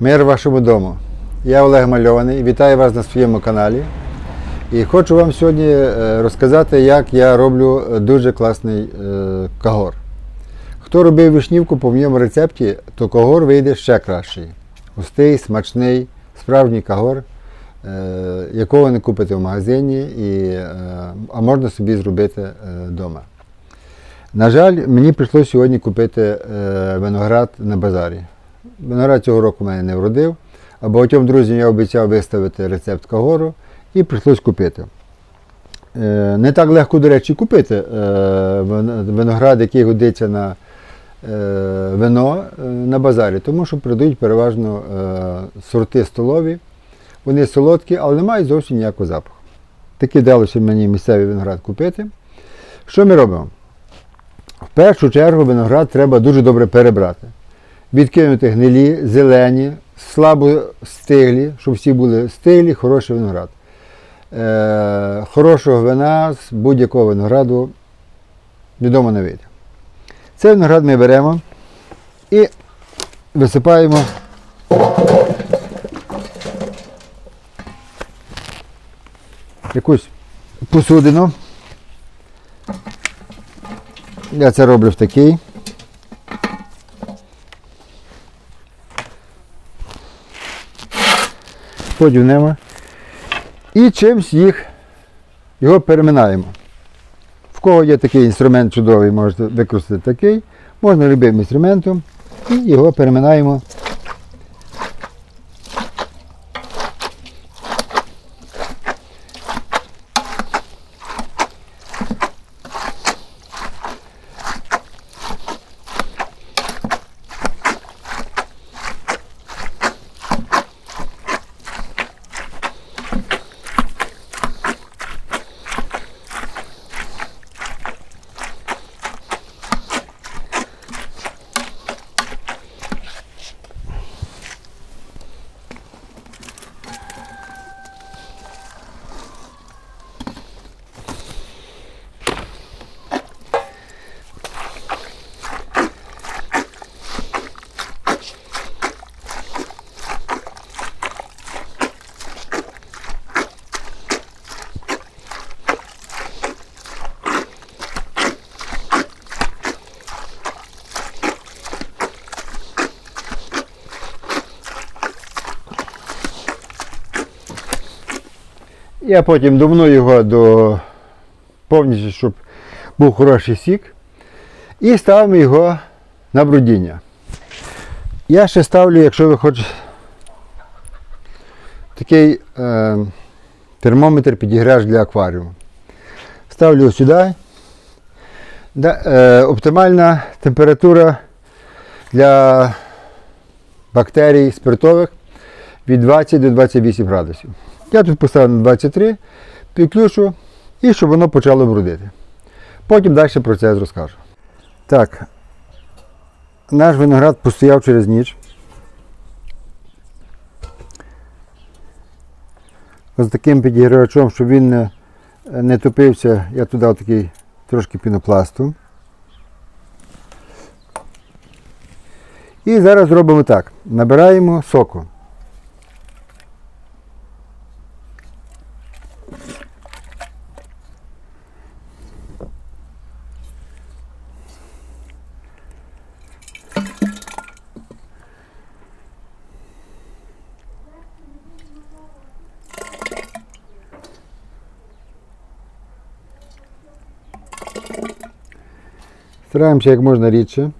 Мир вашому дому. Я Олег Мальований. Вітаю вас на своєму каналі. І хочу вам сьогодні е, розказати, як я роблю дуже класний е, кагор. Хто робив вишнівку по моєму рецепті, то кагор вийде ще кращий. Густий, смачний, справжній кагор, е, якого не купите в магазині, е, а можна собі зробити вдома. На жаль, мені прийшлося сьогодні купити е, виноград на базарі. Виноград цього року мене не вродив, а багатьом друзям я обіцяв виставити рецепт кагору і прийшлось купити. Е, Не так легко, до речі, купити е, виноград, який годиться на е, вино на базарі, тому що продають переважно сорти столові. Вони солодкі, але не мають зовсім ніякого запаху. Таки вдалося мені місцевий виноград купити. Що ми робимо? В першу чергу виноград треба дуже добре перебрати. Відкинути гнилі, зелені, слабо стиглі, щоб всі були стиглі, хороший виноград. Е, хорошого вина з будь-якого винограду відомо не вийде. Цей виноград ми беремо і висипаємо якусь посудину. Я це роблю в такий. Подівнемо. І чимсь їх його переминаємо. В кого є такий інструмент чудовий, можете використати такий. Можна любим інструментом і його переминаємо. Я потім домну його до повністю, щоб був хороший сік. І ставимо його на брудіння. Я ще ставлю, якщо ви хочете, такий е, термометр підіграш для акваріуму. Ставлю його сюди. Да, е, оптимальна температура для бактерій спиртових від 20 до 28 градусів. Я тут поставив на 23, підключу і щоб воно почало брудити. Потім далі процес розкажу. Так, наш виноград постояв через ніч. З таким підігрівачом, щоб він не, не топився, я туди такий трошки пінопласту. І зараз робимо так. Набираємо соку. Стараємося як можна рідше.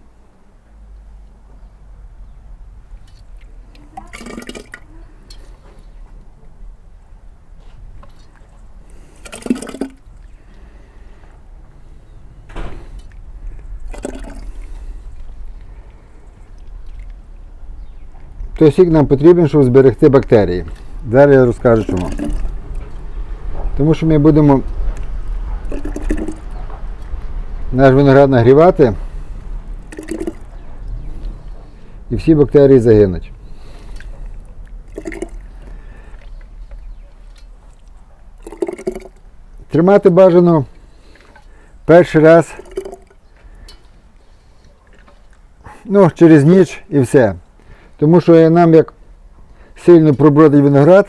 Той сік нам потрібен, щоб зберегти бактерії. Зараз я розкажу чому. Тому що ми будемо наш виноград нагрівати і всі бактерії загинуть. Тримати бажано перший раз ну, через ніч і все. Тому що нам як сильно пробродить виноград,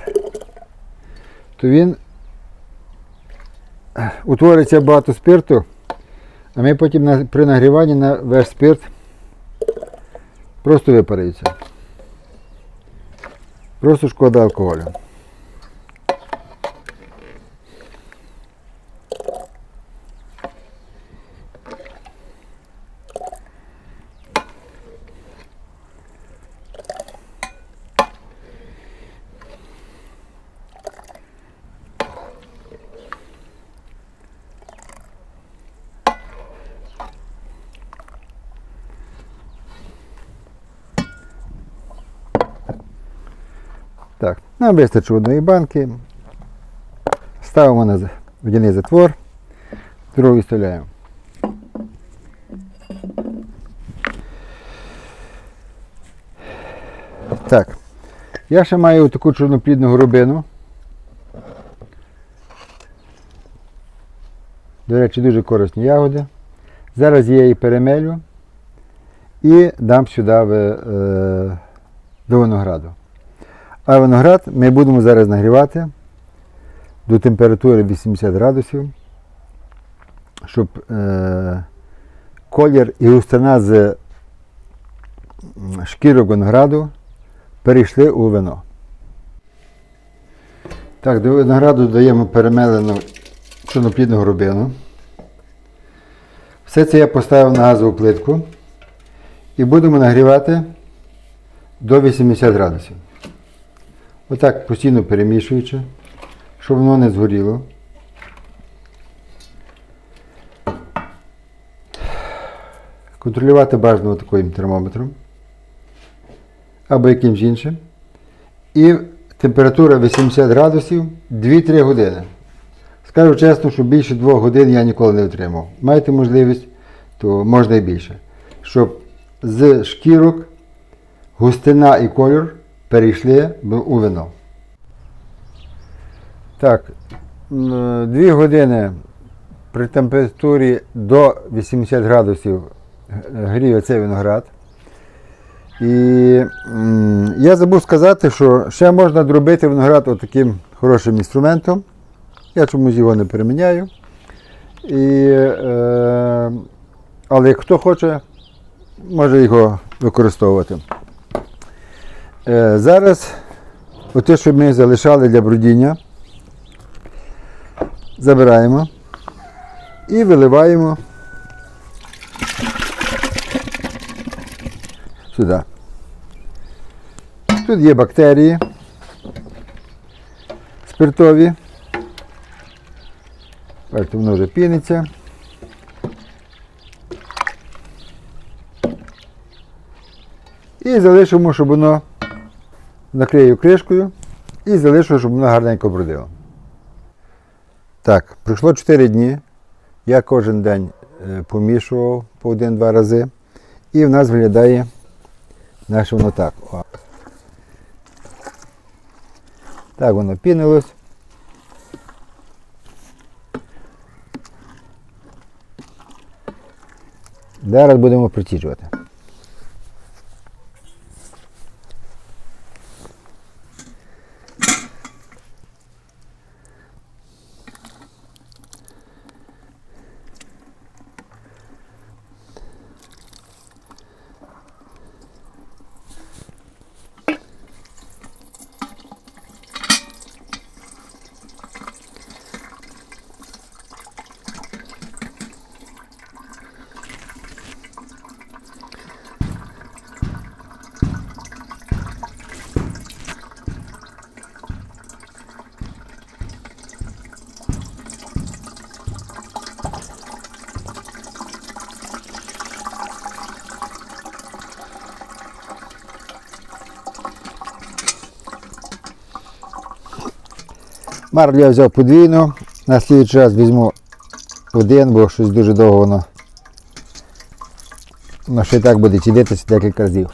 то він утвориться багато спирту, а ми потім при нагріванні на весь спирт просто випарується. Просто шкода алкоголю. Так, нам вистачить одної банки. Ставимо на водяний затвор, другу відставляємо. Так. Я ще маю таку чорноплідну горобину. До речі, дуже корисні ягоди. Зараз я її перемелю і дам сюди в, е, до винограду. А виноград ми будемо зараз нагрівати до температури 80 градусів, щоб е, колір і густина з шкірок винограду перейшли у вино. Так, до винограду додаємо перемелену чорноплідну горобину. Все це я поставив на газову плитку і будемо нагрівати до 80 градусів. Отак постійно перемішуючи, щоб воно не згоріло. Контролювати бажано таким термометром або якимсь іншим. І температура 80 градусів 2-3 години. Скажу чесно, що більше 2 годин я ніколи не отримав. Маєте можливість, то можна і більше. Щоб з шкірок густина і кольор перейшли у вино. Так, 2 години при температурі до 80 градусів гріє цей виноград. І я забув сказати, що ще можна дробити виноград отаким хорошим інструментом. Я чомусь його не переміняю. І, е, але хто хоче, може його використовувати. Е, зараз оте, що ми залишали для брудіння, забираємо і виливаємо сюди. Тут є бактерії спиртові. Бачите, воно вже піниться. І залишимо, щоб воно накрию кришкою і залишу, щоб воно гарненько бродило. Так, пройшло 4 дні. Я кожен день е, помішував по один-два рази. І в нас виглядає наше воно так. О. Так воно пінилось. Зараз будемо притіджувати. Марлю я взяв подвійну, на слідчий раз візьму один, бо щось дуже довго воно. Воно ще й так буде тідитися декілька разів.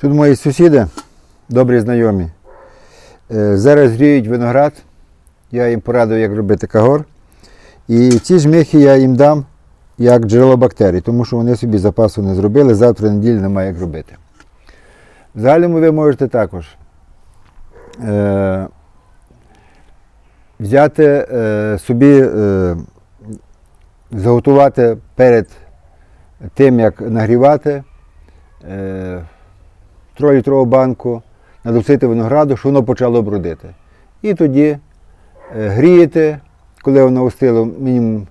Тут мої сусіди, добрі знайомі. Е, Зараз гріють виноград. Я їм порадив, як робити кагор. І ці жмихи я їм дам як джерело бактерій, тому що вони собі запасу не зробили, завтра неділі немає як робити. В загальному ви можете також е, взяти е, собі, е, заготувати перед тим, як нагрівати е, тролітрову банку, надусити винограду, щоб воно почало бродити. І тоді е, грієте, коли воно остило мінімум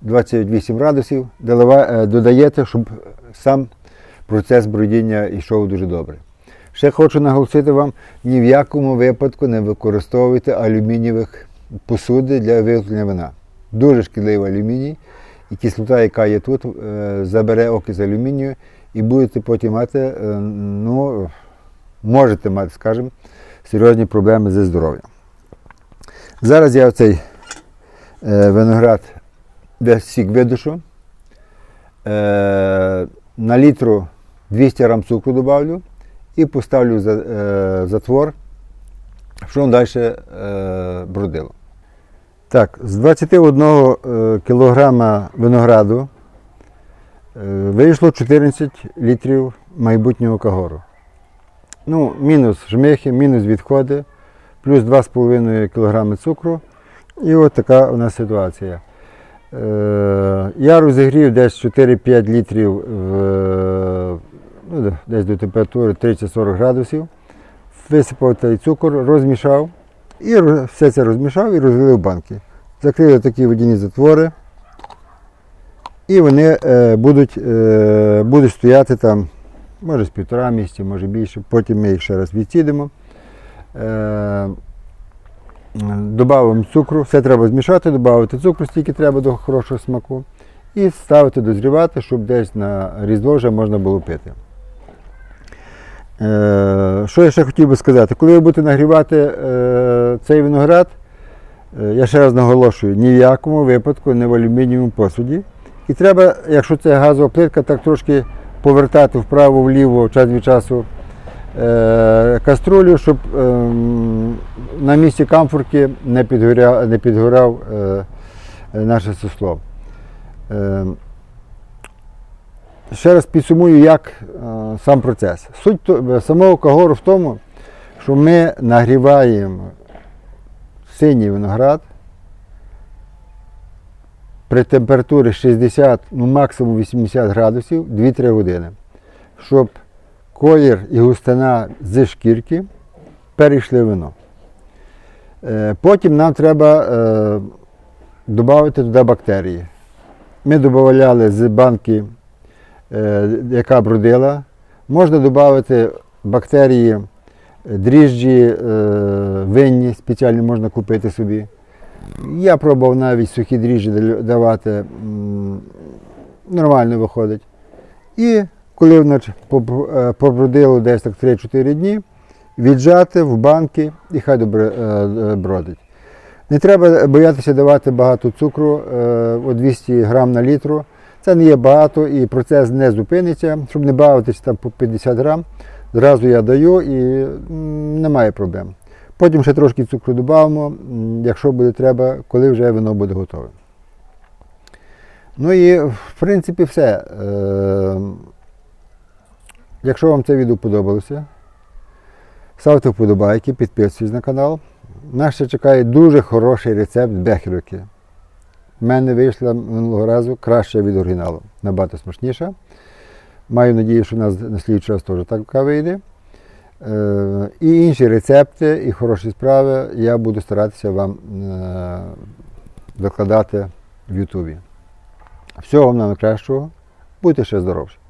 28 градусів, е, додаєте, щоб сам процес бродіння йшов дуже добре. Ще хочу наголосити вам, ні в якому випадку не використовуйте алюмінієвих посуди для виготовлення вина. Дуже шкідливий алюміній, і кислота, яка є тут, е, забере окис алюмінію, і будете потім мати, е, ну, можете мати, скажімо, серйозні проблеми зі здоров'ям. Зараз я оцей е, виноград весь сік видушу. Е, на літру 200 грам цукру добавлю і поставлю затвор, щоб далі бродило. Так, з 21 е, кілограма винограду вийшло 14 літрів майбутнього кагору. Ну, мінус жмихи, мінус відходи, плюс 2,5 кг цукру. І от така у нас ситуація. Е, Я розігрів десь 4-5 літрів в, ну, десь до температури 30-40 градусів. Висипав цей цукор, розмішав і все це розмішав і розлив банки. Закрили такі водяні затвори. І вони е, будуть, е, будуть стояти там, може з півтора місяці, може більше. Потім ми їх ще раз відсідимо. Е, Добавимо цукру, все треба змішати, додати цукру, стільки треба до хорошого смаку. І ставити дозрівати, щоб десь на різдво вже можна було пити. Що я ще хотів би сказати? Коли ви будете нагрівати цей виноград, я ще раз наголошую, ні в якому випадку не в алюмінієвому посуді. І треба, якщо це газова плитка, так трошки повертати вправо-вліво час від часу е, каструлю, щоб ем, на місці камфорки не підгоряв, не підгорав е, наше сусло. Е, ще раз підсумую, як е, сам процес. Суть самого кагору в тому, що ми нагріваємо синій виноград при температурі 60, ну максимум 80 градусів 2-3 години, щоб колір і густина зі шкірки перейшли в вино. Е, Потім нам треба е, додати туди бактерії. Ми додавали з банки, е, яка бродила. Можна додати бактерії, дріжджі, винні, спеціальні можна купити собі. Я пробував навіть сухі дріжджі давати, нормально виходить. І коли воно е, побродило десь так 3-4 дні, віджати в банки і хай добре е, е, бродить. Не треба боятися давати багато цукру, о 200 грам на літру. Це не є багато і процес не зупиниться. Щоб не бавитися там по 50 грам, зразу я даю і немає проблем. Потім ще трошки цукру додамо, якщо буде треба, коли вже вино буде готове. Ну і в принципі все. Е, Якщо вам це відео подобалося, ставте вподобайки, підписуйтесь на канал. Нас ще чекає дуже хороший рецепт бехерки. В мене вийшла минулого разу краще від оригіналу, набагато смачніша. Маю надію, що в нас на слідчий раз теж така вийде. Е, І інші рецепти, і хороші справи я буду старатися вам е, викладати в Ютубі. Всього вам найкращого. Будьте ще здорові!